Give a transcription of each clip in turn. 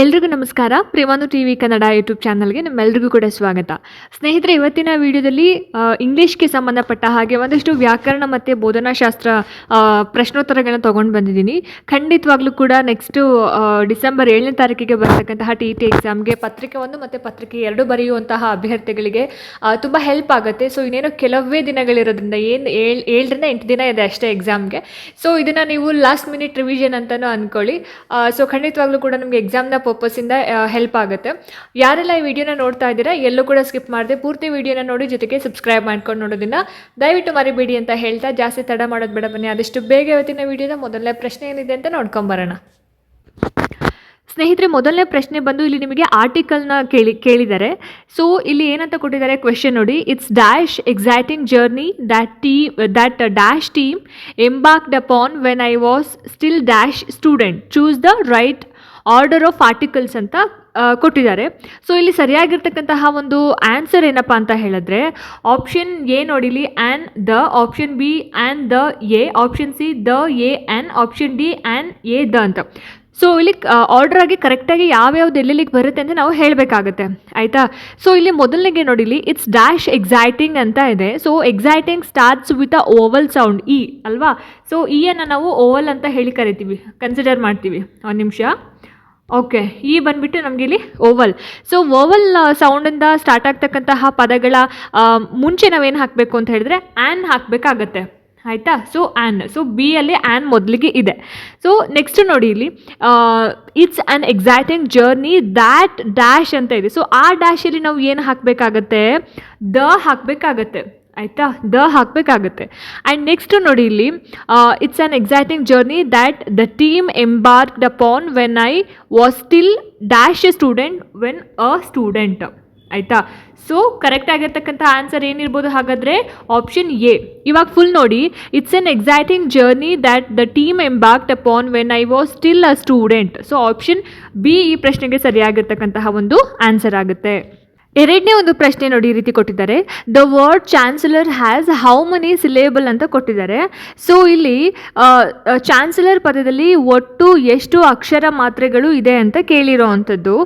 ಎಲ್ರಿಗೂ ನಮಸ್ಕಾರ. ಪ್ರೇಮಾನು ಟಿ ವಿ ಕನ್ನಡ ಯೂಟ್ಯೂಬ್ ಚಾನಲ್ಗೆ ನಿಮ್ಮೆಲ್ರಿಗೂ ಕೂಡ ಸ್ವಾಗತ. ಸ್ನೇಹಿತರೆ, ಇವತ್ತಿನ ವಿಡಿಯೋದಲ್ಲಿ ಇಂಗ್ಲೀಷ್ಗೆ ಸಂಬಂಧಪಟ್ಟ ಹಾಗೆ ಒಂದಷ್ಟು ವ್ಯಾಕರಣ ಮತ್ತು ಬೋಧನಾಶಾಸ್ತ್ರ ಪ್ರಶ್ನೋತ್ತರಗಳನ್ನ ತೊಗೊಂಡು ಬಂದಿದ್ದೀನಿ. ಖಂಡಿತವಾಗ್ಲೂ ಕೂಡ ನೆಕ್ಸ್ಟು ಡಿಸೆಂಬರ್ ಏಳನೇ ತಾರೀಕಿಗೆ ಬರ್ತಕ್ಕಂತಹ ಟಿ ಟಿ ಎಕ್ಸಾಮ್ಗೆ ಪತ್ರಿಕೆ ಒಂದು ಮತ್ತು ಪತ್ರಿಕೆ ಎರಡು ಬರೆಯುವಂತಹ ಅಭ್ಯರ್ಥಿಗಳಿಗೆ ತುಂಬ ಹೆಲ್ಪ್ ಆಗುತ್ತೆ. ಸೊ ಇನ್ನೇನು ಕೆಲವೇ ದಿನಗಳಿರೋದ್ರಿಂದ ಏನು ಏಳು, ಏಳರಿಂದ ಎಂಟು ದಿನ ಇದೆ ಅಷ್ಟೇ ಎಕ್ಸಾಮ್ಗೆ ಸೊ ಇದನ್ನು ನೀವು ಲಾಸ್ಟ್ ಮಿನಿಟ್ ರಿವಿಷನ್ ಅಂತಲೂ ಅಂದ್ಕೊಳ್ಳಿ ಸೊ ಖಂಡಿತವಾಗ್ಲೂ ಕೂಡ ನಮಗೆ ಎಕ್ಸಾಮ್ನ ಪರ್ಪಸ್ಸಿಂದ ಹೆಲ್ಪ್ ಆಗುತ್ತೆ. ಯಾರೆಲ್ಲ ಈ ವಿಡಿಯೋನ ನೋಡ್ತಾ ಇದ್ದೀರಾ, ಎಲ್ಲೂ ಕೂಡ ಸ್ಕಿಪ್ ಮಾಡದೆ, ಪೂರ್ತಿ ವಿಡಿಯೋನ ನೋಡಿ ಜೊತೆಗೆ ಸಬ್ಸ್ಕ್ರೈಬ್ ಮಾಡ್ಕೊಂಡು ನೋಡೋದನ್ನ. ದಯವಿಟ್ಟು ಮರಿಬೇಡಿ ಅಂತ ಹೇಳ್ತಾ, ಜಾಸ್ತಿ ತಡ ಮಾಡೋದು ಬೇಡ ಬನ್ನಿ. ಆದಷ್ಟು ಬೇಗ ಇವತ್ತಿನ ವಿಡಿಯೋದ ಮೊದಲನೇ ಪ್ರಶ್ನೆ ಏನಿದೆ ಅಂತ ನೋಡ್ಕೊಂಬರೋಣ ಸ್ನೇಹಿತರೆ, ಮೊದಲನೇ ಪ್ರಶ್ನೆ ಬಂದು ಇಲ್ಲಿ ನಿಮಗೆ ಆರ್ಟಿಕಲ್ನ ಕೇಳಿ, ಕೇಳಿದ್ದಾರೆ. ಸೊ ಇಲ್ಲಿ ಏನಂತ ಕೊಟ್ಟಿದ್ದಾರೆ ಕ್ವೆಶನ್ ನೋಡಿ. It's dash exciting journey that the that dash team embarked upon when I was still dash student choose the right order of articles ಅಂತ ಕೊಟ್ಟಿದ್ದಾರೆ. ಸೊ ಇಲ್ಲಿ ಸರಿಯಾಗಿರ್ತಕ್ಕಂತಹ ಒಂದು ಆನ್ಸರ್ ಏನಪ್ಪ ಅಂತ ಹೇಳಿದ್ರೆ ಆಪ್ಷನ್ ಎ ನೋಡಿಲಿ an the option B an the A option C the A an option D an A the ಅಂತ. ಸೊ ಇಲ್ಲಿ ಆರ್ಡರ್ ಆಗಿ ಕರೆಕ್ಟಾಗಿ ಯಾವ್ಯಾವ್ದು ಎಲ್ಲೆಲ್ಲಿಗೆ ಬರುತ್ತೆ ಅಂತ ನಾವು ಹೇಳಬೇಕಾಗುತ್ತೆ. ಆಯಿತಾ? ಸೊ ಇಲ್ಲಿ ಮೊದಲನೇಗೆ ನೋಡಿಲಿ ಇಟ್ಸ್ ಡ್ಯಾಶ್ ಎಕ್ಸೈಟಿಂಗ್ ಅಂತ ಇದೆ. So exciting starts with a vowel sound E ಅಲ್ವಾ? ಸೊ ಇಯನ್ನು ಅನ್ನು ನಾವು ಓವಲ್ ಅಂತ ಹೇಳಿ ಕರಿತೀವಿ ಕನ್ಸಿಡರ್ ಮಾಡ್ತೀವಿ. ಒಂದು ನಿಮಿಷ. ಓಕೆ ಈ ಬಂದ್ಬಿಟ್ಟು ಇಲ್ಲಿ ಓವಲ್. ಸೊ ಓವಲ್ ಸೌಂಡಿಂದ ಸ್ಟಾರ್ಟ್ ಆಗ್ತಕ್ಕಂತಹ ಪದಗಳ ಮುಂಚೆ ನಾವೇನು ಹಾಕಬೇಕು ಅಂತ ಹೇಳಿದ್ರೆ ಆ್ಯನ್ ಹಾಕಬೇಕಾಗತ್ತೆ. ಆಯಿತಾ? ಸೊ ಆ್ಯನ್ ಸೊ ಬಿ ಅಲ್ಲಿ ಆ್ಯನ್ ಮೊದಲಿಗೆ ಇದೆ. ಸೊ ನೆಕ್ಸ್ಟ್ ನೋಡಿ ಇಲ್ಲಿ it's an exciting journey that dash ಅಂತ ಇದೆ. ಸೊ ಆ ಡ್ಯಾಶಲ್ಲಿ ನಾವು ಏನು ಹಾಕಬೇಕಾಗತ್ತೆ? ದ ಹಾಕಬೇಕಾಗತ್ತೆ. ಆಯಿತಾ? ದ ಹಾಕಬೇಕಾಗುತ್ತೆ. ಆ್ಯಂಡ್ ನೆಕ್ಸ್ಟ್ ನೋಡಿ ಇಲ್ಲಿ it's an exciting journey that the team embarked upon when I was still dash a student when a student ಆಯಿತಾ? ಸೊ ಕರೆಕ್ಟ್ ಆಗಿರ್ತಕ್ಕಂಥ ಆನ್ಸರ್ ಏನಿರ್ಬೋದು ಹಾಗಾದರೆ ಆಪ್ಷನ್ ಎ ಇವಾಗ ಫುಲ್ ನೋಡಿ it's an exciting journey that the team embarked upon when I was still a student so option B ಈ ಪ್ರಶ್ನೆಗೆ ಸರಿಯಾಗಿರ್ತಕ್ಕಂತಹ ಒಂದು ಆನ್ಸರ್ ಆಗುತ್ತೆ. ಎರಡನೇ ಒಂದು ಪ್ರಶ್ನೆ ನೋಡಿ ಈ ರೀತಿ ಕೊಟ್ಟಿದ್ದಾರೆ. The word chancellor has how many syllable ಅಂತ ಕೊಟ್ಟಿದ್ದಾರೆ. ಸೊ ಇಲ್ಲಿ ಚಾನ್ಸಲರ್ ಪದದಲ್ಲಿ ಒಟ್ಟು ಎಷ್ಟು ಅಕ್ಷರ ಮಾತ್ರೆಗಳು ಇದೆ ಅಂತ ಕೇಳಿರೋ ಅಂಥದ್ದು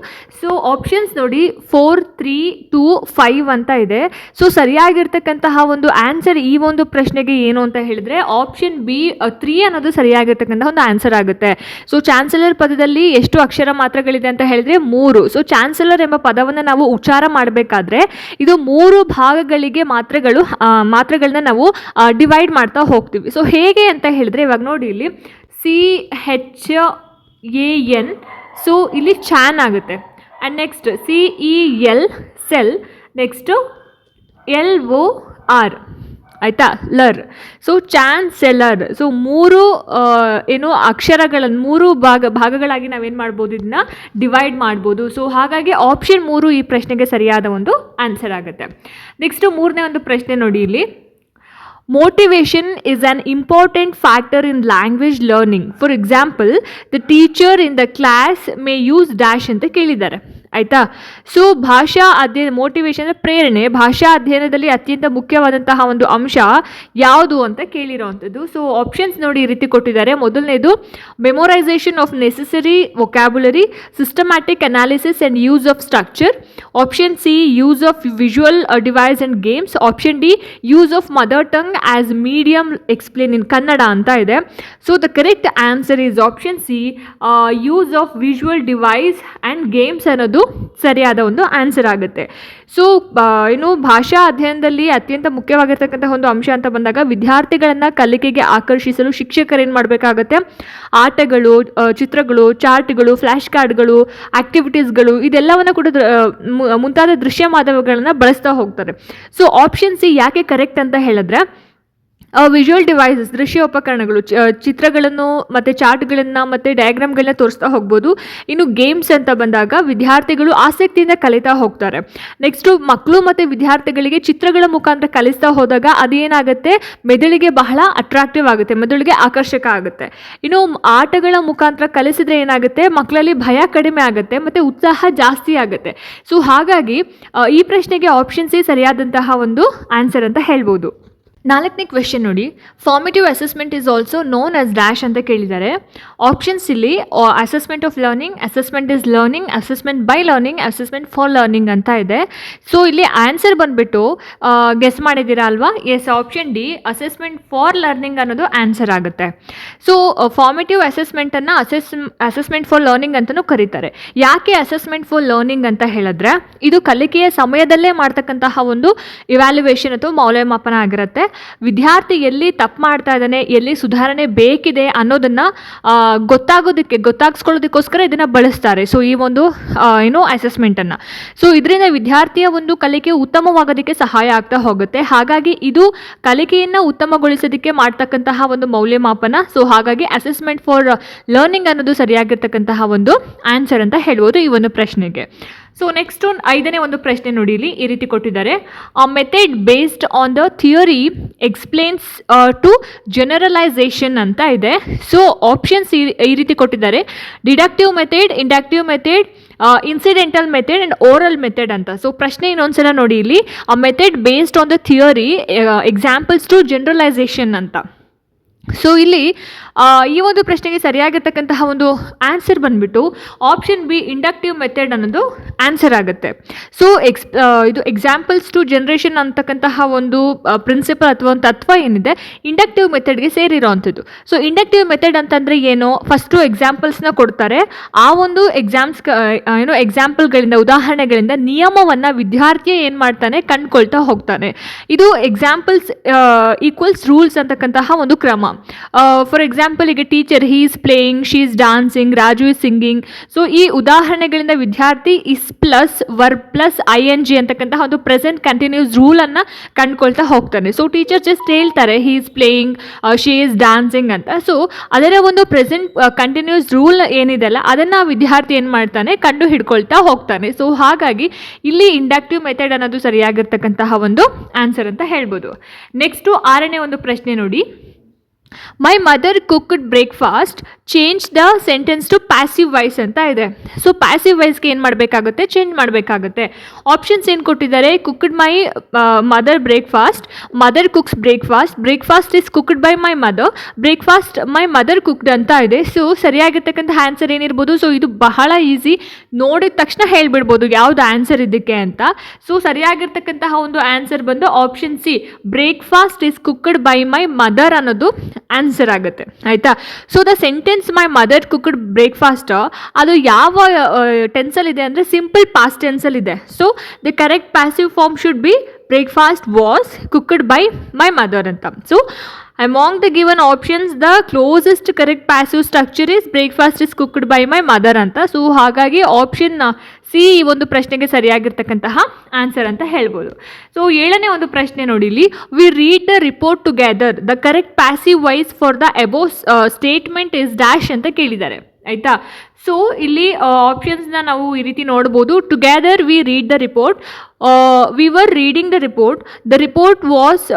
ಸೊ ಆಪ್ಷನ್ಸ್ ನೋಡಿ ಫೋರ್ ತ್ರೀ ಟೂ ಫೈವ್ ಅಂತ ಇದೆ. ಸೊ ಸರಿಯಾಗಿರ್ತಕ್ಕಂತಹ ಒಂದು ಆನ್ಸರ್ ಈ ಒಂದು ಪ್ರಶ್ನೆಗೆ ಏನು ಅಂತ ಹೇಳಿದ್ರೆ ಆಪ್ಷನ್ ಬಿ ತ್ರೀ ಅನ್ನೋದು ಸರಿಯಾಗಿರ್ತಕ್ಕಂತಹ ಒಂದು ಆನ್ಸರ್ ಆಗುತ್ತೆ. ಸೊ ಚಾನ್ಸಲರ್ ಪದದಲ್ಲಿ ಎಷ್ಟು ಅಕ್ಷರ ಮಾತ್ರೆಗಳಿದೆ ಅಂತ ಹೇಳಿದ್ರೆ ಮೂರು. ಸೊ ಚಾನ್ಸಲರ್ ಎಂಬ ಪದವನ್ನು ನಾವು ಉಚ್ಚಾರ ಮಾಡಬೇಕಾದ್ರೆ ಇದು ಮೂರು ಭಾಗಗಳಿಗೆ ಮಾತ್ರೆಗಳು ಮಾತ್ರೆಗಳನ್ನ ನಾವು ಡಿವೈಡ್ ಮಾಡ್ತಾ ಹೋಗ್ತೀವಿ. ಸೊ ಹೇಗೆ ಅಂತ ಹೇಳಿದ್ರೆ ಇವಾಗ ನೋಡಿ ಇಲ್ಲಿ C H A N so ಇಲ್ಲಿ ಚಾನ್ ಆಗುತ್ತೆ. And next C E L cell next L O R ಆಯಿತಾ? ಲರ್. ಸೊ ಚಾನ್ಸೆಲರ್ ಸೊ ಮೂರು ಏನು ಅಕ್ಷರಗಳನ್ನು ಮೂರು ಭಾಗ, ಭಾಗಗಳಾಗಿ ನಾವೇನು ಮಾಡ್ಬೋದು? ಇದನ್ನ ಡಿವೈಡ್ ಮಾಡ್ಬೋದು. ಸೊ ಹಾಗಾಗಿ ಆಪ್ಷನ್ ಮೂರು ಈ ಪ್ರಶ್ನೆಗೆ ಸರಿಯಾದ ಒಂದು ಆನ್ಸರ್ ಆಗುತ್ತೆ. ನೆಕ್ಸ್ಟು ಮೂರನೇ ಒಂದು ಪ್ರಶ್ನೆ ನೋಡಿ ಇಲ್ಲಿ. Motivation is an important factor in language learning for example the teacher in the class may use dash ಅಂತ ಕೇಳಿದ್ದಾರೆ. ಆಯಿತಾ? ಸೊ ಭಾಷಾ ಅಧ್ಯಯನ ಮೋಟಿವೇಶನ್ ಅಂದರೆ ಪ್ರೇರಣೆ. ಭಾಷಾ ಅಧ್ಯಯನದಲ್ಲಿ ಅತ್ಯಂತ ಮುಖ್ಯವಾದಂತಹ ಒಂದು ಅಂಶ ಯಾವುದು ಅಂತ ಕೇಳಿರೋವಂಥದ್ದು ಸೊ ಆಪ್ಷನ್ಸ್ ನೋಡಿ ಈ ರೀತಿ ಕೊಟ್ಟಿದ್ದಾರೆ. ಮೊದಲನೇದು memorisation of necessary vocabulary systematic analysis and use of structure option C use of visual device and games option D use of mother tongue as medium explain in Kannada ಅಂತ ಇದೆ. So the correct answer is option C use of visual device and games ಅನ್ನೋದು ಸರಿಯಾದ ಒಂದು answer ಆಗುತ್ತೆ. So ಏನು ಭಾಷಾ ಅಧ್ಯಯನದಲ್ಲಿ ಅತ್ಯಂತ ಮುಖ್ಯವಾಗಿರ್ತಕ್ಕಂಥ ಒಂದು ಅಂಶ ಅಂತ ಬಂದಾಗ ವಿದ್ಯಾರ್ಥಿಗಳನ್ನು ಕಲಿಕೆಗೆ ಆಕರ್ಷಿಸಲು ಶಿಕ್ಷಕರು ಏನು ಮಾಡಬೇಕಾಗತ್ತೆ? ಆಟಗಳು ಚಿತ್ರಗಳು, ಚಾರ್ಟ್ಗಳು ಫ್ಲ್ಯಾಶ್ ಕಾರ್ಡ್ಗಳು, ಆಕ್ಟಿವಿಟೀಸ್ಗಳು ಇದೆಲ್ಲವನ್ನು ಕೂಡ ಮುಂತಾದ ದೃಶ್ಯ ಮಾಧ್ಯಮಗಳನ್ನು ಬಳಸ್ತಾ ಹೋಗ್ತಾರೆ. ಸೊ ಆಪ್ಷನ್ ಸಿ ಯಾಕೆ ಕರೆಕ್ಟ್ ಅಂತ ಹೇಳಿದ್ರೆ ವಿಜುವಲ್ ಡಿವೈಸಸ್ ದೃಶ್ಯ ಉಪಕರಣಗಳು ಚಿತ್ರಗಳನ್ನು ಮತ್ತು ಚಾರ್ಟ್ಗಳನ್ನು ಮತ್ತು ಡಯಾಗ್ರಾಮ್ಗಳನ್ನ ತೋರಿಸ್ತಾ ಹೋಗ್ಬೋದು. ಇನ್ನು ಗೇಮ್ಸ್ ಅಂತ ಬಂದಾಗ ವಿದ್ಯಾರ್ಥಿಗಳು ಆಸಕ್ತಿಯಿಂದ ಕಲಿತಾ ಹೋಗ್ತಾರೆ. ನೆಕ್ಸ್ಟು ಮಕ್ಕಳು ಮತ್ತು ವಿದ್ಯಾರ್ಥಿಗಳಿಗೆ ಚಿತ್ರಗಳ ಮುಖಾಂತರ ಕಲಿಸ್ತಾ ಹೋದಾಗ ಅದೇನಾಗುತ್ತೆ? ಮೆದುಳಿಗೆ ಬಹಳ ಅಟ್ರಾಕ್ಟಿವ್ ಆಗುತ್ತೆ, ಮೆದುಳಿಗೆ ಆಕರ್ಷಕ ಆಗುತ್ತೆ. ಇನ್ನು ಆಟಗಳ ಮುಖಾಂತರ ಕಲಿಸಿದ್ರೆ ಏನಾಗುತ್ತೆ? ಮಕ್ಕಳಲ್ಲಿ ಭಯ ಕಡಿಮೆ ಆಗುತ್ತೆ, ಮತ್ತು ಉತ್ಸಾಹ ಜಾಸ್ತಿ ಆಗುತ್ತೆ. ಸೊ ಹಾಗಾಗಿ ಈ ಪ್ರಶ್ನೆಗೆ ಆಪ್ಷನ್ ಸಿ ಸರಿಯಾದಂತಹ ಒಂದು ಆನ್ಸರ್ ಅಂತ ಹೇಳ್ಬೋದು. ನಾಲ್ಕನೇ ಕ್ವೆಶನ್ ನೋಡಿ. Formative assessment is also known as dash ಅಂತ ಕೇಳಿದ್ದಾರೆ. ಆಪ್ಷನ್ಸ್ ಇಲ್ಲಿ assessment of learning assessment is learning assessment by learning assessment for learning ಅಂತ ಇದೆ. ಸೊ ಇಲ್ಲಿ ಆನ್ಸರ್ ಬಂದುಬಿಟ್ಟು ಗೆಸ್ ಮಾಡಿದ್ದೀರಾ ಅಲ್ವಾ? Yes option D assessment for learning ಅನ್ನೋದು ಆನ್ಸರ್ ಆಗುತ್ತೆ. ಸೊ ಫಾರ್ಮೇಟಿವ್ ಅಸೆಸ್ಮೆಂಟನ್ನು ಅಸೆಸ್ ಅಸೆಸ್ಮೆಂಟ್ ಫಾರ್ ಲರ್ನಿಂಗ್ ಅಂತಲೂ ಕರೀತಾರೆ. ಯಾಕೆ ಅಸೆಸ್ಮೆಂಟ್ ಫಾರ್ ಲರ್ನಿಂಗ್ ಅಂತ ಹೇಳಿದ್ರೆ, ಇದು ಕಲಿಕೆಯ ಸಮಯದಲ್ಲೇ ಮಾಡ್ತಕ್ಕಂತಹ ಒಂದು ಇವ್ಯಾಲ್ಯುವೇಷನ್ ಅಥವಾ ಮೌಲ್ಯಮಾಪನ ಆಗಿರುತ್ತೆ. ವಿದ್ಯಾರ್ಥಿ ಎಲ್ಲಿ ತಪ್ಪು ಮಾಡ್ತಾ ಇದ್ದಾನೆ, ಎಲ್ಲಿ ಸುಧಾರಣೆ ಬೇಕಿದೆ ಅನ್ನೋದನ್ನು ಗೊತ್ತಾಗೋದಕ್ಕೆ, ಗೊತ್ತಾಗಿಸ್ಕೊಳ್ಳೋದಕ್ಕೋಸ್ಕರ ಇದನ್ನು ಬಳಸ್ತಾರೆ. ಸೊ ಈ ಒಂದು ಏನೋ ಅಸೆಸ್ಮೆಂಟನ್ನು ಸೊ ಇದರಿಂದ ವಿದ್ಯಾರ್ಥಿಯ ಒಂದು ಕಲಿಕೆ ಉತ್ತಮವಾಗೋದಕ್ಕೆ ಸಹಾಯ ಆಗ್ತಾ ಹೋಗುತ್ತೆ. ಹಾಗಾಗಿ ಇದು ಕಲಿಕೆಯನ್ನು ಉತ್ತಮಗೊಳಿಸೋದಕ್ಕೆ ಮಾಡ್ತಕ್ಕಂತಹ ಒಂದು ಮೌಲ್ಯಮಾಪನ. ಸೊ ಹಾಗಾಗಿ ಅಸೆಸ್ಮೆಂಟ್ ಫಾರ್ ಲರ್ನಿಂಗ್ ಅನ್ನೋದು ಸರಿಯಾಗಿರ್ತಕ್ಕಂತಹ ಒಂದು ಆನ್ಸರ್ ಅಂತ ಹೇಳ್ಬೋದು ಈ ಒಂದು ಪ್ರಶ್ನೆಗೆ. ಸೊ ನೆಕ್ಸ್ಟ್ ಒಂದು ಐದನೇ ಒಂದು ಪ್ರಶ್ನೆ ನೋಡಿ ಇಲ್ಲಿ ಈ ರೀತಿ ಕೊಟ್ಟಿದ್ದಾರೆ. A method based on the theory explains to generalization ಅಂತ ಇದೆ. ಸೊ ಆಪ್ಷನ್ಸ್ ಈ ರೀತಿ ಕೊಟ್ಟಿದ್ದಾರೆ. Deductive method inductive method incidental method and oral method ಅಂತ. ಸೊ ಪ್ರಶ್ನೆ ಇನ್ನೊಂದ್ಸಲ ನೋಡಿ ಇಲ್ಲಿ a method based on the theory examples to generalization ಅಂತ. ಸೊ ಇಲ್ಲಿ ಈ ಒಂದು ಪ್ರಶ್ನೆಗೆ ಸರಿಯಾಗಿರ್ತಕ್ಕಂತಹ ಒಂದು ಆನ್ಸರ್ ಬಂದ್ಬಿಟ್ಟು ಆಪ್ಷನ್ ಬಿ ಇಂಡಕ್ಟಿವ್ ಮೆಥಡ್ ಅನ್ನೋದು ಆನ್ಸರ್ ಆಗುತ್ತೆ. ಸೊ ಎಕ್ಸ್ ಇದು ಎಕ್ಸಾಂಪಲ್ಸ್ ಟು ಜನ್ರೇಷನ್ ಅಂತಕ್ಕಂತಹ ಒಂದು ಪ್ರಿನ್ಸಿಪಲ್ ಅಥವಾ ಒಂದು ತತ್ವ ಏನಿದೆ ಇಂಡಕ್ಟಿವ್ ಮೆಥಡ್ಗೆ ಸೇರಿರೋವಂಥದ್ದು ಸೊ ಇಂಡಕ್ಟಿವ್ ಮೆಥಡ್ ಅಂತಂದರೆ ಏನು? ಫಸ್ಟು ಎಕ್ಸಾಂಪಲ್ಸ್ನ ಕೊಡ್ತಾರೆ. ಆ ಒಂದು ಎಕ್ಸಾಮ್ಸ್ ಏನು ಎಕ್ಸಾಂಪಲ್ಗಳಿಂದ ಉದಾಹರಣೆಗಳಿಂದ ನಿಯಮವನ್ನು ವಿದ್ಯಾರ್ಥಿ ಏನು ಮಾಡ್ತಾನೆ? ಕಂಡುಕೊಳ್ತಾ ಹೋಗ್ತಾನೆ. ಇದು ಎಕ್ಸಾಂಪಲ್ಸ್ ಈಕ್ವಲ್ಸ್ ರೂಲ್ಸ್ ಅಂತಕ್ಕಂತಹ ಒಂದು ಕ್ರಮ. ಫಾರ್ ಎಕ್ಸಾಂಪಲ್ ಈಗ teacher he is playing she is dancing Raju is singing so ಈ ಉದಾಹರಣೆಗಳಿಂದ ವಿದ್ಯಾರ್ಥಿ is plus verb plus I N G ಅಂತಕ್ಕಂತಹ ಒಂದು ಪ್ರೆಸೆಂಟ್ ಕಂಟಿನ್ಯೂಸ್ ರೂಲನ್ನು ಕಂಡುಕೊಳ್ತಾ ಹೋಗ್ತಾನೆ. ಸೊ ಟೀಚರ್ ಜಸ್ಟ್ ಹೇಳ್ತಾರೆ he is playing she is dancing ಅಂತ. So ಅದರ ಒಂದು ಪ್ರೆಸೆಂಟ್ ಕಂಟಿನ್ಯೂಸ್ ರೂಲ್ ಏನಿದೆಲ್ಲ ಅದನ್ನು ವಿದ್ಯಾರ್ಥಿ ಏನು ಮಾಡ್ತಾನೆ ಕಂಡು ಹಿಡ್ಕೊಳ್ತಾ ಹೋಗ್ತಾನೆ. ಸೊ ಹಾಗಾಗಿ ಇಲ್ಲಿ ಇಂಡಕ್ಟಿವ್ ಮೆಥಡ್ ಅನ್ನೋದು ಸರಿಯಾಗಿರ್ತಕ್ಕಂತಹ ಒಂದು ಆನ್ಸರ್ ಅಂತ ಹೇಳ್ಬೋದು. ನೆಕ್ಸ್ಟು ಆರನೇ ಒಂದು ಪ್ರಶ್ನೆ ನೋಡಿ. My mother cooked breakfast change the sentence to passive voice ಅಂತ ಇದೆ. ಸೊ ಪ್ಯಾಸಿವ್ ವೈಸ್ಗೆ ಏನು ಮಾಡಬೇಕಾಗುತ್ತೆ? ಚೇಂಜ್ ಮಾಡಬೇಕಾಗುತ್ತೆ. ಆಪ್ಷನ್ಸ್ ಏನು ಕೊಟ್ಟಿದ್ದಾರೆ? Cooked my mother breakfast mother cooks breakfast breakfast is cooked by my mother breakfast my mother cooked ಅಂತ ಇದೆ. So ಸರಿಯಾಗಿರ್ತಕ್ಕಂಥ ಆನ್ಸರ್ ಏನಿರ್ಬೋದು? ಸೊ ಇದು ಬಹಳ ಈಸಿ ನೋಡಿದ ತಕ್ಷಣ ಹೇಳಿಬಿಡ್ಬೋದು ಯಾವುದು ಆನ್ಸರ್ ಇದಕ್ಕೆ ಅಂತ. ಸೊ ಸರಿಯಾಗಿರ್ತಕ್ಕಂತಹ ಒಂದು ಆನ್ಸರ್ ಬಂದು option C breakfast is cooked by my mother ಅನ್ನೋದು. ಆನ್ಸರ್ ಆಗುತ್ತೆ, ಆಯಿತಾ? So the sentence my mother cooked breakfast ಅದು ಯಾವ ಟೆನ್ಸಲ್ಲಿದೆ ಅಂದರೆ simple past ಟೆನ್ಸಲ್ಲಿದೆ so the correct passive form should be breakfast was cooked by my mother ಅಂತ so among the given options the closest correct passive structure is breakfast is cooked by my mother ಅಂತ so ಹಾಗಾಗಿ option C ಈ ಒಂದು ಪ್ರಶ್ನೆಗೆ ಸರಿಯಾಗಿರ್ತಕ್ಕಂತಹ answer ಅಂತ ಹೇಳ್ಬೋದು. So ಏಳನೇ ಒಂದು ಪ್ರಶ್ನೆ ನೋಡಿ ಇಲ್ಲಿ. We read the report together the correct passive voice for the above statement is dash ಅಂತ ಕೇಳಿದ್ದಾರೆ. ಆಯಿತಾ? ಸೊ ಇಲ್ಲಿ ಆಪ್ಷನ್ಸ್ನ ನಾವು ಈ ರೀತಿ ನೋಡ್ಬೋದು. Together we read the report we were reading the report the report was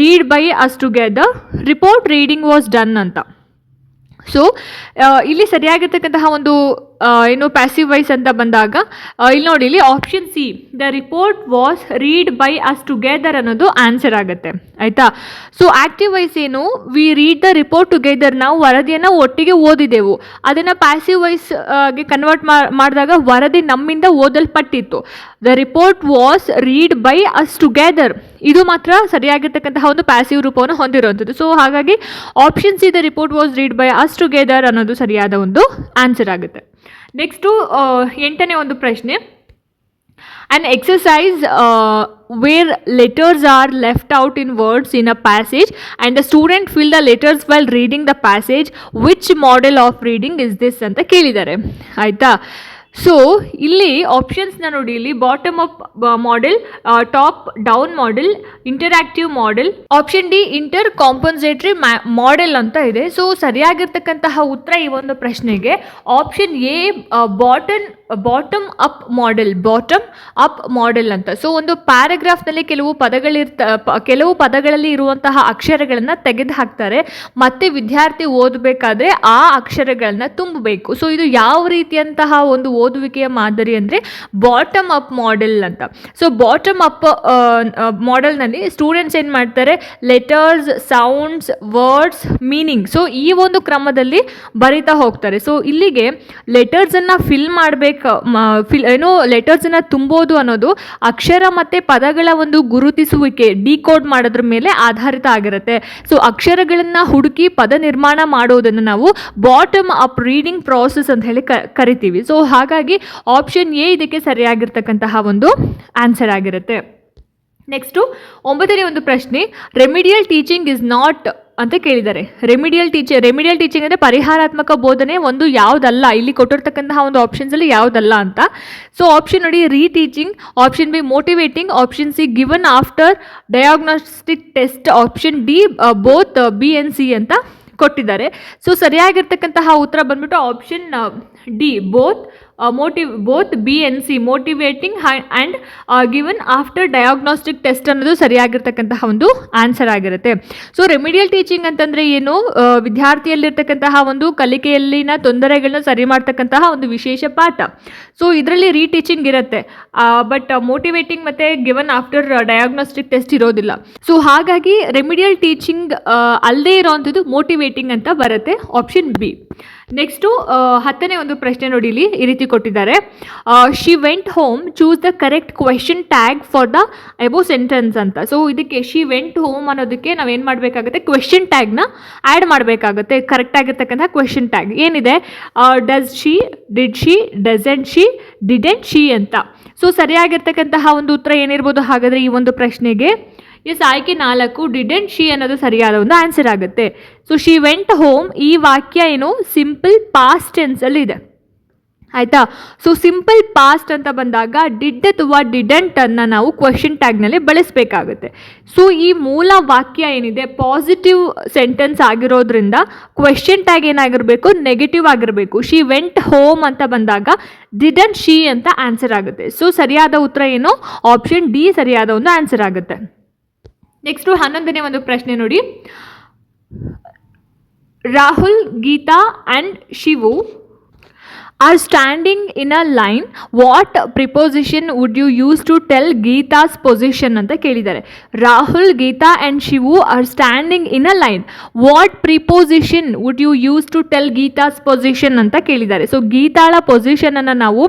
read by us together report reading was done ಅಂತ. So ಇಲ್ಲಿ ಸರಿಯಾಗಿರ್ತಕ್ಕಂತಹ ಒಂದು ಏನು ಪ್ಯಾಸಿವ್ ವೈಸ್ ಅಂತ ಬಂದಾಗ ಇಲ್ಲಿ ನೋಡಿ, ಇಲ್ಲಿ option C the report was read by us together ಅನ್ನೋದು ಆನ್ಸರ್ ಆಗುತ್ತೆ. ಆಯಿತಾ? ಸೊ ಆಕ್ಟಿವ್ ವೈಸ್ ಏನು we read the report together ನಾವು ವರದಿಯನ್ನು ಒಟ್ಟಿಗೆ ಓದಿದೆವು. ಅದನ್ನು ಪ್ಯಾಸಿವ್ ವೈಸ್ಗೆ ಕನ್ವರ್ಟ್ ಮಾಡಿದಾಗ ವರದಿ ನಮ್ಮಿಂದ ಓದಲ್ಪಟ್ಟಿತ್ತು. The report was read by us together ಇದು ಮಾತ್ರ ಸರಿಯಾಗಿರ್ತಕ್ಕಂತಹ ಒಂದು ಪ್ಯಾಸಿವ್ ರೂಪವನ್ನು ಹೊಂದಿರುವಂಥದ್ದು. ಸೊ ಹಾಗಾಗಿ option C the report was read by us together ಅನ್ನೋದು ಸರಿಯಾದ ಒಂದು ಆನ್ಸರ್ ಆಗುತ್ತೆ. ನೆಕ್ಸ್ಟು ಎಂಟನೇ ಒಂದು ಪ್ರಶ್ನೆ exercise uh, where letters are left out in words in a passage and the student fill the letters while reading the passage which model of reading is this ಅಂತ ಕೇಳಿದ್ದಾರೆ ಆಯಿತಾ ಸೊ ಇಲ್ಲಿ ಆಪ್ಷನ್ಸ್ನ ನೋಡಿ, ಇಲ್ಲಿ bottom up model top down model interactive model option D inter compensatory model ಅಂತ ಇದೆ. So ಸರಿಯಾಗಿರ್ತಕ್ಕಂತಹ ಉತ್ತರ ಈ ಒಂದು ಪ್ರಶ್ನೆಗೆ. Option A bottom bottom up model bottom up model ಅಂತ. ಸೊ ಒಂದು ಪ್ಯಾರಾಗ್ರಾಫ್ನಲ್ಲಿ ಕೆಲವು ಪದಗಳಿರ್ತ ಕೆಲವು ಪದಗಳಲ್ಲಿ ಇರುವಂತಹ ಅಕ್ಷರಗಳನ್ನು ತೆಗೆದು ಹಾಕ್ತಾರೆ ಮತ್ತೆ ವಿದ್ಯಾರ್ಥಿ ಓದಬೇಕಾದ್ರೆ ಆ ಅಕ್ಷರಗಳನ್ನ ತುಂಬಬೇಕು. ಸೊ ಇದು ಯಾವ ರೀತಿಯಂತಹ ಒಂದು ಓದುವಿಕೆಯ ಮಾದರಿ ಅಂದರೆ ಬಾಟಮ್ ಅಪ್ ಮಾಡೆಲ್ ಅಂತ. ಸೊ ಬಾಟಮ್ ಅಪ್ ಮಾಡೆಲ್ನಲ್ಲಿ ಸ್ಟೂಡೆಂಟ್ಸ್ ಏನು ಮಾಡ್ತಾರೆ? Letters sounds words meaning so ಈ ಒಂದು ಕ್ರಮದಲ್ಲಿ ಬರಿತಾ ಹೋಗ್ತಾರೆ. ಸೊ ಇಲ್ಲಿಗೆ ಲೆಟರ್ಸನ್ನು ಫಿಲ್ ಮಾಡಬೇಕು ಫಿಲ್ ಏನು ಲೆಟರ್ಸನ್ನು ತುಂಬೋದು ಅನ್ನೋದು ಅಕ್ಷರ ಮತ್ತು ಪದಗಳ ಒಂದು ಗುರುತಿಸುವಿಕೆ ಡಿಕೋಡ್ ಮಾಡೋದ್ರ ಮೇಲೆ ಆಧಾರಿತ ಆಗಿರುತ್ತೆ. ಸೊ ಅಕ್ಷರಗಳನ್ನು ಹುಡುಕಿ ಪದ ನಿರ್ಮಾಣ ಮಾಡೋದನ್ನು ನಾವು ಬಾಟಮ್ ಅಪ್ ರೀಡಿಂಗ್ ಪ್ರಾಸೆಸ್ ಅಂತ ಹೇಳಿ ಕರಿತೀವಿ. ಸೊ ಹಾಗಾಗಿ ಆಪ್ಷನ್ ಎ ಇದಕ್ಕೆ ಸರಿಯಾಗಿರ್ತಕ್ಕಂತಹ ಒಂದು ಆನ್ಸರ್ ಆಗಿರುತ್ತೆ. ನೆಕ್ಸ್ಟು ಒಂಬತ್ತನೇ ಒಂದು ಪ್ರಶ್ನೆ ರೆಮಿಡಿಯಲ್ ಟೀಚಿಂಗ್ ಇಸ್ ನಾಟ್ ಅಂತ ಕೇಳಿದ್ದಾರೆ. ರೆಮಿಡಿಯಲ್ ಟೀಚರ್ ರೆಮಿಡಿಯಲ್ ಟೀಚಿಂಗ್ ಅಂದರೆ ಪರಿಹಾರಾತ್ಮಕ ಬೋಧನೆ ಒಂದು ಯಾವುದಲ್ಲ, ಇಲ್ಲಿ ಕೊಟ್ಟಿರ್ತಕ್ಕಂತಹ ಒಂದು ಆಪ್ಷನ್ಸಲ್ಲಿ ಯಾವುದಲ್ಲ ಅಂತ. ಸೊ ಆಪ್ಷನ್ ನೋಡಿ reteaching option B motivating option C given after diagnostic test option D both B and C ಅಂತ ಕೊಟ್ಟಿದ್ದಾರೆ. ಸೊ ಸರಿಯಾಗಿರ್ತಕ್ಕಂತಹ ಉತ್ತರ ಬಂದ್ಬಿಟ್ಟು option D both motive both B and C motivating and given after diagnostic test ಅನ್ನೋದು ಸರಿಯಾಗಿರ್ತಕ್ಕಂತಹ ಒಂದು answer ಆಗಿರುತ್ತೆ. So remedial teaching ಅಂತಂದರೆ ಏನು? ಆ, ವಿದ್ಯಾರ್ಥಿಯಲ್ಲಿರ್ತಕ್ಕಂತಹ ಒಂದು ಕಲಿಕೆಯಲ್ಲಿನ ತೊಂದರೆಗಳನ್ನ ಸರಿ ಮಾಡ್ತಕ್ಕಂತಹ ಒಂದು ವಿಶೇಷ ಪಾಠ. ಸೊ ಇದರಲ್ಲಿ ರೀಟೀಚಿಂಗ್ ಇರುತ್ತೆ. ಬಟ್ ಮೋಟಿವೇಟಿಂಗ್ ಮತ್ತು ಗಿವನ್ ಆಫ್ಟರ್ ಡಯಾಗ್ನೋಸ್ಟಿಕ್ ಟೆಸ್ಟ್ ಇರೋದಿಲ್ಲ. ಸೊ ಹಾಗಾಗಿ ರೆಮಿಡಿಯಲ್ ಟೀಚಿಂಗ್ ಅಲ್ಲದೇ ಇರೋವಂಥದ್ದು ಮೋಟಿವೇಟಿಂಗ್ ಅಂತ ಬರುತ್ತೆ ಆಪ್ಷನ್ ಬಿ ನೆಕ್ಸ್ಟು ಹತ್ತನೇ ಒಂದು ಪ್ರಶ್ನೆ ನೋಡಿ ಇಲ್ಲಿ ಈ ರೀತಿ ಕೊಟ್ಟಿದ್ದಾರೆ. She went home choose the correct question tag for the above sentence ಅಂತ. ಸೊ ಇದಕ್ಕೆ ಶಿ ವೆಂಟ್ ಹೋಮ್ ಅನ್ನೋದಕ್ಕೆ ನಾವೇನು ಮಾಡಬೇಕಾಗುತ್ತೆ? ಕ್ವೆಶನ್ ಟ್ಯಾಗ್ನ ಆ್ಯಡ್ ಮಾಡಬೇಕಾಗುತ್ತೆ. ಕರೆಕ್ಟ್ ಆಗಿರ್ತಕ್ಕಂಥ ಕ್ವೆಶನ್ ಟ್ಯಾಗ್ ಏನಿದೆ? Does she did she doesn't she didn't she ಅಂತ. ಸೊ ಸರಿಯಾಗಿರ್ತಕ್ಕಂತಹ ಒಂದು ಉತ್ತರ ಏನಿರ್ಬೋದು? ಹಾಗಾದರೆ ಈ ಒಂದು ಪ್ರಶ್ನೆಗೆ ಎಸ್ ಆಯ್ಕೆ ನಾಲ್ಕು ಡಿಡೆಂಟ್ ಶಿ ಅನ್ನೋದು ಸರಿಯಾದ ಒಂದು ಆನ್ಸರ್ ಆಗುತ್ತೆ. ಸೊ ಶಿ ವೆಂಟ್ ಹೋಮ್ ಈ ವಾಕ್ಯ ಏನು? ಸಿಂಪಲ್ ಪಾಸ್ಟ್ ಟೆನ್ಸಲ್ಲಿ ಇದೆ. ಆಯಿತಾ? ಸೊ ಸಿಂಪಲ್ ಪಾಸ್ಟ್ ಅಂತ ಬಂದಾಗ ಡಿಡ್ ಅಥವಾ ಡಿಡೆಂಟ್ ಅನ್ನು ನಾವು ಕ್ವಶನ್ ಟ್ಯಾಗ್ನಲ್ಲಿ ಬಳಸಬೇಕಾಗುತ್ತೆ. ಸೊ ಈ ಮೂಲ ವಾಕ್ಯ ಏನಿದೆ? ಪಾಸಿಟಿವ್ ಸೆಂಟೆನ್ಸ್ ಆಗಿರೋದ್ರಿಂದ ಕ್ವೆಶನ್ ಟ್ಯಾಗ್ ಏನಾಗಿರಬೇಕು? ನೆಗೆಟಿವ್ ಆಗಿರಬೇಕು. ಶಿ ವೆಂಟ್ ಹೋಮ್ ಅಂತ ಬಂದಾಗ ಡಿಡೆಂಟ್ ಶಿ ಅಂತ ಆನ್ಸರ್ ಆಗುತ್ತೆ. ಸೊ ಸರಿಯಾದ ಉತ್ತರ ಏನು? ಆಪ್ಷನ್ ಡಿ ಸರಿಯಾದ ಒಂದು ಆನ್ಸರ್ ಆಗುತ್ತೆ. ನೆಕ್ಸ್ಟು ಹನ್ನೊಂದನೇ ಒಂದು ಪ್ರಶ್ನೆ ನೋಡಿ. Rahul Geeta and Shivu are standing in a line what preposition would you use to tell Geeta's position ಅಂತ ಕೇಳಿದ್ದಾರೆ. Rahul Geeta and Shivu are standing in a line what preposition would you use to tell Geeta's position ಅಂತ ಕೇಳಿದ್ದಾರೆ. So ಗೀತಾಳ ಪೊಸಿಷನನ್ನು ನಾವು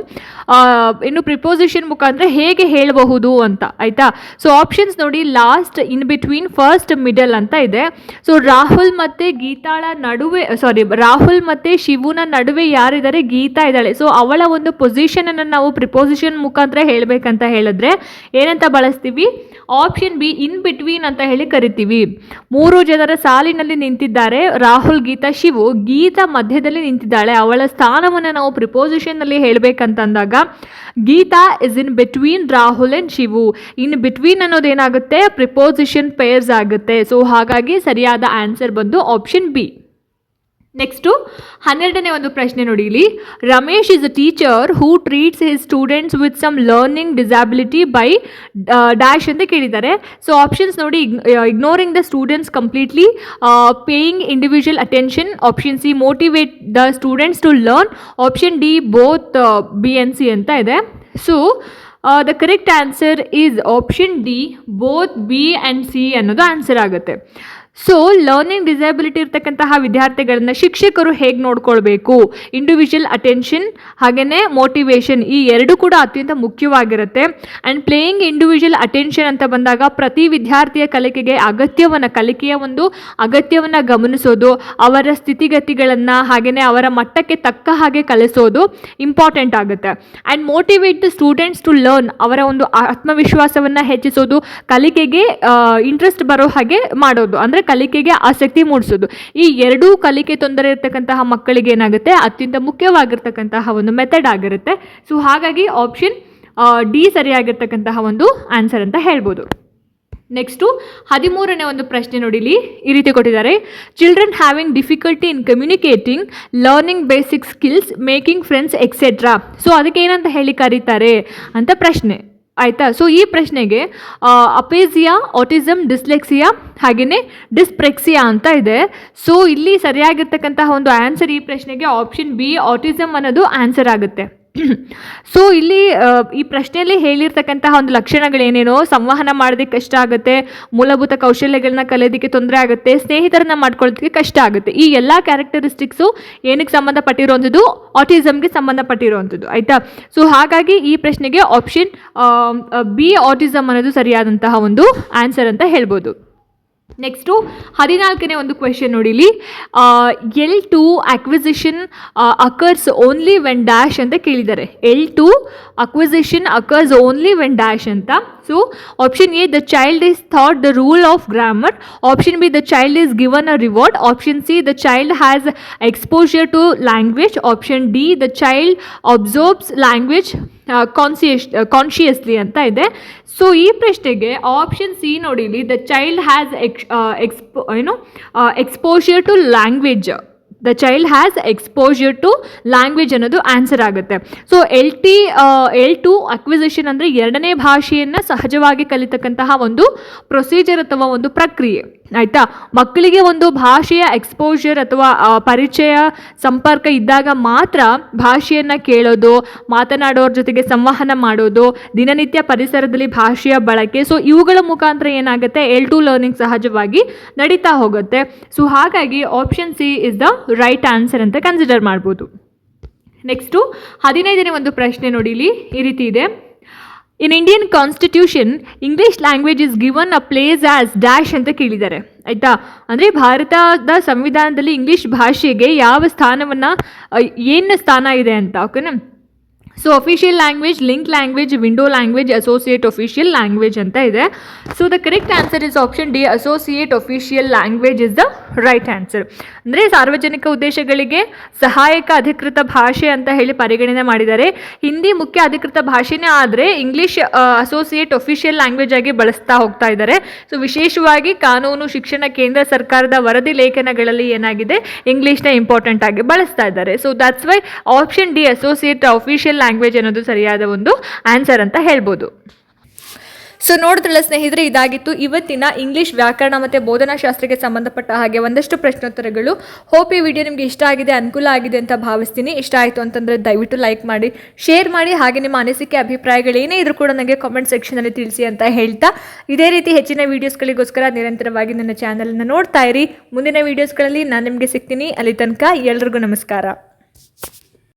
ಇನ್ನು preposition ಮುಖಾಂತರ ಹೇಗೆ ಹೇಳಬಹುದು ಅಂತ, ಆಯಿತಾ? ಸೊ ಆಪ್ಷನ್ಸ್ ನೋಡಿ last in between first middle ಅಂತ ಇದೆ. ಸೊ ರಾಹುಲ್ ಮತ್ತು ಗೀತಾಳ ನಡುವೆ ಸಾರಿ ರಾಹುಲ್ ಮತ್ತು ಶಿವುನ ನಡುವೆ ಯಾರಿದ್ದಾರೆ? ಗೀತಾ ಇದ್ದಾಳೆ. ಸೊ ಅವಳ ಒಂದು ಪೊಸಿಷನನ್ನು ನಾವು ಪ್ರಿಪೋಸಿಷನ್ ಮುಖಾಂತರ ಹೇಳಬೇಕಂತ ಹೇಳಿದ್ರೆ ಏನಂತ ಬಳಸ್ತೀವಿ? ಆಪ್ಷನ್ ಬಿ ಇನ್ ಬಿಟ್ವೀನ್ ಅಂತ ಹೇಳಿ ಕರಿತೀವಿ. ಮೂರು ಜನರ ಸಾಲಿನಲ್ಲಿ ನಿಂತಿದ್ದಾರೆ. ರಾಹುಲ್, ಗೀತಾ, ಶಿವು ಗೀತಾ ಮಧ್ಯದಲ್ಲಿ ನಿಂತಿದ್ದಾಳೆ. ಅವಳ ಸ್ಥಾನವನ್ನು ನಾವು ಪ್ರಿಪೋಸಿಷನ್ನಲ್ಲಿ ಹೇಳಬೇಕಂತಂದಾಗ Geeta is in between Rahul and Shivu. In between ಅನ್ನೋದೇನಾಗುತ್ತೆ preposition pairs ಆಗುತ್ತೆ. ಸೊ ಹಾಗಾಗಿ ಸರಿಯಾದ ಆನ್ಸರ್ ಬಂದು ಆಪ್ಷನ್ ಬಿ ನೆಕ್ಸ್ಟು ಹನ್ನೆರಡನೇ ಒಂದು ಪ್ರಶ್ನೆ ನೋಡಿ ಇಲ್ಲಿ. Ramesh is a teacher who treats his students with some learning disability by dash ಅಂತ ಕೇಳಿದ್ದಾರೆ. ಸೊ ಆಪ್ಷನ್ಸ್ ನೋಡಿ ignoring the students completely paying individual attention option C motivate the students to learn option D both B and C ಅಂತ ಇದೆ. So the correct answer is option D both B and C ಅನ್ನೋದು answer ಆಗುತ್ತೆ. So learning disability ಇರ್ತಕ್ಕಂತಹ ವಿದ್ಯಾರ್ಥಿಗಳನ್ನ ಶಿಕ್ಷಕರು ಹೇಗೆ ನೋಡ್ಕೊಳ್ಬೇಕು? Individual attention ಹಾಗೆಯೇ ಮೋಟಿವೇಶನ್ ಈ ಎರಡು ಕೂಡ ಅತ್ಯಂತ ಮುಖ್ಯವಾಗಿರುತ್ತೆ. ಆ್ಯಂಡ್ ಪ್ಲೇಯಿಂಗ್ ಇಂಡಿವಿಜುವಲ್ ಅಟೆನ್ಷನ್ ಅಂತ ಬಂದಾಗ ಪ್ರತಿ ವಿದ್ಯಾರ್ಥಿಯ ಕಲಿಕೆಗೆ ಅಗತ್ಯವನ್ನು, ಕಲಿಕೆಯ ಒಂದು ಅಗತ್ಯವನ್ನು ಗಮನಿಸೋದು, ಅವರ ಸ್ಥಿತಿಗತಿಗಳನ್ನು ಹಾಗೆಯೇ ಅವರ ಮಟ್ಟಕ್ಕೆ ತಕ್ಕ ಹಾಗೆ ಕಲಿಸೋದು ಇಂಪಾರ್ಟೆಂಟ್ ಆಗುತ್ತೆ. And motivate the students to learn ಅವರ ಒಂದು ಆತ್ಮವಿಶ್ವಾಸವನ್ನು ಹೆಚ್ಚಿಸೋದು, ಕಲಿಕೆಗೆ ಇಂಟ್ರೆಸ್ಟ್ ಬರೋ ಹಾಗೆ ಮಾಡೋದು. ಅಂದರೆ ಕಲಿಕೆಗೆ ಆಸಕ್ತಿ ಮೂಡಿಸೋದು. ಈ ಎರಡೂ ಕಲಿಕೆ ತೊಂದರೆ ಇರತಕ್ಕಂತಹ ಮಕ್ಕಳಿಗೆ ಏನಾಗುತ್ತೆ? ಅತ್ಯಂತ ಮುಖ್ಯವಾಗಿರ್ತಕ್ಕಂತಹ ಒಂದು ಮೆಥಡ್ ಆಗಿರುತ್ತೆ. ಸೊ ಹಾಗಾಗಿ ಆಪ್ಷನ್ ಡಿ ಸರಿಯಾಗಿರ್ತಕ್ಕಂತಹ ಒಂದು ಆನ್ಸರ್ ಅಂತ ಹೇಳ್ಬೋದು. ನೆಕ್ಸ್ಟು ಹದಿಮೂರನೇ ಒಂದು ಪ್ರಶ್ನೆ ನೋಡಿಲಿ. ಈ ರೀತಿ ಕೊಟ್ಟಿದ್ದಾರೆ. Children having difficulty in communicating learning basic skills making friends etcetera so ಅದಕ್ಕೆ ಏನಂತ ಹೇಳಿ ಕರೀತಾರೆ ಅಂತ ಪ್ರಶ್ನೆ. ಆಯಿತಾ? ಸೊ ಈ ಪ್ರಶ್ನೆಗೆ ಅಪೇಸಿಯಾ ಆಟಿಸಮ್ ಡಿಸ್ಲೆಕ್ಸಿಯಾ ಹಾಗೆಯೇ ಡಿಸ್ಪ್ರೆಕ್ಸಿಯಾ ಅಂತ ಇದೆ. ಸೊ ಇಲ್ಲಿ ಸರಿಯಾಗಿರ್ತಕ್ಕಂತಹ ಒಂದು ಆನ್ಸರ್ ಈ ಪ್ರಶ್ನೆಗೆ ಆಪ್ಷನ್ ಬಿ ಆಟಿಸಮ್ ಅನ್ನೋದು ಆನ್ಸರ್ ಆಗುತ್ತೆ. ಸೊ ಇಲ್ಲಿ ಈ ಪ್ರಶ್ನೆಯಲ್ಲಿ ಹೇಳಿರ್ತಕ್ಕಂತಹ ಒಂದು ಲಕ್ಷಣಗಳೇನೇನೋ, ಸಂವಹನ ಮಾಡೋದಕ್ಕೆ ಕಷ್ಟ ಆಗುತ್ತೆ, ಮೂಲಭೂತ ಕೌಶಲ್ಯಗಳನ್ನ ಕಲಿಯೋದಕ್ಕೆ ತೊಂದರೆ ಆಗುತ್ತೆ, ಸ್ನೇಹಿತರನ್ನ ಮಾಡ್ಕೊಳ್ಳೋದಕ್ಕೆ ಕಷ್ಟ ಆಗುತ್ತೆ. ಈ ಎಲ್ಲ ಕ್ಯಾರೆಕ್ಟರಿಸ್ಟಿಕ್ಸು ಏನಕ್ಕೆ ಸಂಬಂಧಪಟ್ಟಿರುವಂಥದ್ದು? ಆಟಿಸಮ್ಗೆ ಸಂಬಂಧಪಟ್ಟಿರುವಂಥದ್ದು, ಆಯಿತಾ? ಸೊ ಹಾಗಾಗಿ ಈ ಪ್ರಶ್ನೆಗೆ ಆಪ್ಷನ್ ಬಿ ಆಟಿಸಮ್ ಅನ್ನೋದು ಸರಿಯಾದಂತಹ ಒಂದು ಆನ್ಸರ್ ಅಂತ ಹೇಳ್ಬೋದು. ನೆಕ್ಸ್ಟು ಹದಿನಾಲ್ಕನೇ ಒಂದು ಕ್ವೆಶನ್ ನೋಡಿ ಇಲ್ಲಿ L two acquisition occurs only when dash ಅಂತ ಕೇಳಿದ್ದಾರೆ. L two acquisition occurs only when dash ಅಂತ. So option A the child is taught the rule of grammar option B the child is given a reward option C the child has exposure to language option D the child observes language conscious consciously ಅಂತ ಇದೆ. So ಈ ಪ್ರಶ್ನೆಗೆ option C ನೋಡಿ ಇಲ್ಲಿ the child has ex expo ಏನು exposure to language the child has exposure to language ಅನ್ನೋದು answer ಆಗುತ್ತೆ. So L T L two acquisition ಅಂದರೆ ಎರಡನೇ ಭಾಷೆಯನ್ನು ಸಹಜವಾಗಿ ಕಲಿತಕ್ಕಂತಹ ಒಂದು ಪ್ರೊಸೀಜರ್ ಅಥವಾ ಒಂದು ಪ್ರಕ್ರಿಯೆ, ಆಯಿತಾ? ಮಕ್ಕಳಿಗೆ ಒಂದು ಭಾಷೆಯ ಎಕ್ಸ್ಪೋಜರ್ ಅಥವಾ ಪರಿಚಯ, ಸಂಪರ್ಕ ಇದ್ದಾಗ ಮಾತ್ರ ಭಾಷೆಯನ್ನು ಕೇಳೋದು, ಮಾತನಾಡೋರ ಜೊತೆಗೆ ಸಂವಹನ ಮಾಡೋದು, ದಿನನಿತ್ಯ ಪರಿಸರದಲ್ಲಿ ಭಾಷೆಯ ಬಳಕೆ ಸೊ ಇವುಗಳ ಮುಖಾಂತರ ಏನಾಗುತ್ತೆ? ಎಲ್ ಟು ಲರ್ನಿಂಗ್ ಸಹಜವಾಗಿ ನಡೀತಾ ಹೋಗುತ್ತೆ. ಸೊ ಹಾಗಾಗಿ option C is the right answer ಅಂತ ಕನ್ಸಿಡರ್ ಮಾಡ್ಬೋದು. ನೆಕ್ಸ್ಟು ಹದಿನೈದನೇ ಒಂದು ಪ್ರಶ್ನೆ ನೋಡಿ ಇಲ್ಲಿ ಈ ರೀತಿ ಇದೆ. In Indian constitution English language is given a place as dash ಅಂತ ಕೇಳಿದ್ದಾರೆ. ಆಯಿತಾ? ಅಂದರೆ ಭಾರತದ ಸಂವಿಧಾನದಲ್ಲಿ ಇಂಗ್ಲೀಷ್ ಭಾಷೆಗೆ ಯಾವ ಸ್ಥಾನವನ್ನು ಏನು ಸ್ಥಾನ ಇದೆ ಅಂತ ಓಕೆನಾ so official language link language window language associate official language ಅಂತ ಇದೆ. So the correct answer is option D associate official language is the right answer ಅಂದರೆ ಸಾರ್ವಜನಿಕ ಉದ್ದೇಶಗಳಿಗೆ ಸಹಾಯಕ ಅಧಿಕೃತ ಭಾಷೆ ಅಂತ ಹೇಳಿ ಪರಿಗಣನೆ ಮಾಡಿದ್ದಾರೆ. ಹಿಂದಿ ಮುಖ್ಯ ಅಧಿಕೃತ ಭಾಷೆನೇ ಆದರೆ ಇಂಗ್ಲೀಷ್ ಅಸೋಸಿಯೇಟ್ ಅಫಿಷಿಯಲ್ ಲ್ಯಾಂಗ್ವೇಜ್ ಆಗಿ ಬಳಸ್ತಾ ಹೋಗ್ತಾ ಇದ್ದಾರೆ. ಸೊ ವಿಶೇಷವಾಗಿ ಕಾನೂನು ಶಿಕ್ಷಣ ಕೇಂದ್ರ ಸರ್ಕಾರದ ವರದಿ ಲೇಖನಗಳಲ್ಲಿ ಏನಾಗಿದೆ? ಇಂಗ್ಲೀಷ್ನ ಇಂಪಾರ್ಟೆಂಟ್ ಆಗಿ ಬಳಸ್ತಾ ಇದ್ದಾರೆ. So that's why option D associate official language ಅನ್ನೋದು ಸರಿಯಾದ ಒಂದು ಆನ್ಸರ್ ಅಂತ ಹೇಳ್ಬೋದು. ಸೊ ನೋಡಿದ್ರಲ್ಲ ಸ್ನೇಹಿತರೆ, ಇದಾಗಿತ್ತು ಇವತ್ತಿನ ಇಂಗ್ಲೀಷ್ ವ್ಯಾಕರಣ ಮತ್ತು ಬೋಧನಾಶಾಸ್ತ್ರಕ್ಕೆ ಸಂಬಂಧಪಟ್ಟ ಹಾಗೆ ಒಂದಷ್ಟು ಪ್ರಶ್ನೋತ್ತರಗಳು. ಹೋಪ್ ಈ ವಿಡಿಯೋ ನಿಮಗೆ ಇಷ್ಟ ಆಗಿದೆ, ಅನುಕೂಲ ಆಗಿದೆ ಅಂತ ಭಾವಿಸ್ತೀನಿ. ಇಷ್ಟ ಆಯಿತು ಅಂತಂದರೆ ದಯವಿಟ್ಟು ಲೈಕ್ ಮಾಡಿ ಶೇರ್ ಮಾಡಿ, ಹಾಗೆ ನಿಮ್ಮ ಅನಿಸಿಕೆ, ಅಭಿಪ್ರಾಯಗಳು ಏನೇ ಇದ್ರೂ ಕೂಡ ನನಗೆ ಕಾಮೆಂಟ್ ಸೆಕ್ಷನಲ್ಲಿ ತಿಳಿಸಿ ಅಂತ ಹೇಳ್ತಾ. ಇದೇ ರೀತಿ ಹೆಚ್ಚಿನ ವೀಡಿಯೋಸ್ಗಳಿಗೋಸ್ಕರ ನಿರಂತರವಾಗಿ ನನ್ನ ಚಾನಲನ್ನು ನೋಡ್ತಾ ಇರಿ. ಮುಂದಿನ ವೀಡಿಯೋಸ್ಗಳಲ್ಲಿ ನಾನು ನಿಮಗೆ ಸಿಗ್ತೀನಿ. ಅಲ್ಲಿ ತನಕ ಎಲ್ರಿಗೂ ನಮಸ್ಕಾರ.